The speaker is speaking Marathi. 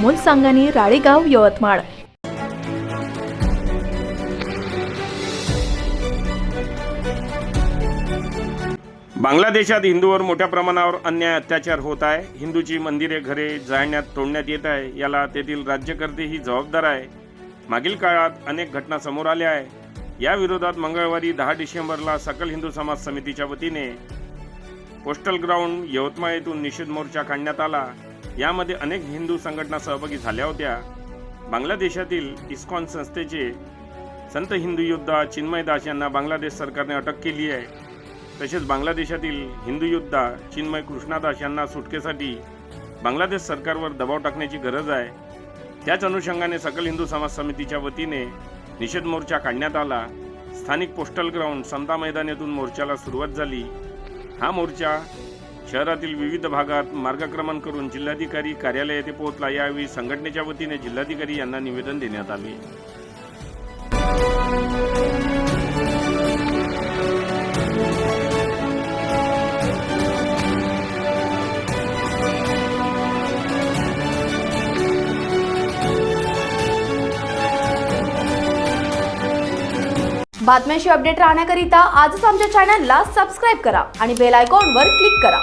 अमोल सांगानी राळेगाव यवतमाळ. बांगलादेशात हिंदूवर मोठ्या प्रमाणावर अन्याय अत्याचार होत आहे. हिंदूची मंदिरे घरे जाळण्यात तोडण्यात येत आहे. याला तेथील राज्यकर्ते ही जबाबदार आहे. मागील काळात अनेक घटना समोर आल्या आहे. या विरोधात मंगळवारी दहा डिसेंबरला सकल हिंदू समाज समितीच्या वतीने पोस्टल ग्राउंड यवतमाळ येथून निषेध मोर्चा काढण्यात आला. यामध्ये अनेक हिंदू संघटना सहभागी झाल्या होत्या. बांगलादेशातील इस्कॉन संस्थेचे संत हिंदू योद्धा चिन्मय दास यांना बांगलादेश सरकारने अटक केली आहे. तसेच बांगलादेशातील हिंदू योद्धा चिन्मय कृष्णादास यांना सुटकेसाठी बांगलादेश सरकारवर दबाव टाकण्याची गरज आहे. त्याच अनुषंगाने सकल हिंदू समाज समितीच्या वतीने निषेध मोर्चा काढण्यात आला. स्थानिक पोस्टल ग्राउंड समता मैदान येथून मोर्चाला सुरुवात झाली. हा मोर्चा शहरातील विविध भागात मार्गक्रमण करून जिल्हाधिकारी कार्यालय येथे पोहोचला. यावेळी संघटनेच्या वतीने जिल्हाधिकारी यांना निवेदन देण्यात आले. बातम्याशी अपडेट राहण्याकरिता आजच आमच्या चॅनलला सबस्क्राईब करा आणि बेल आयकॉनवर क्लिक करा.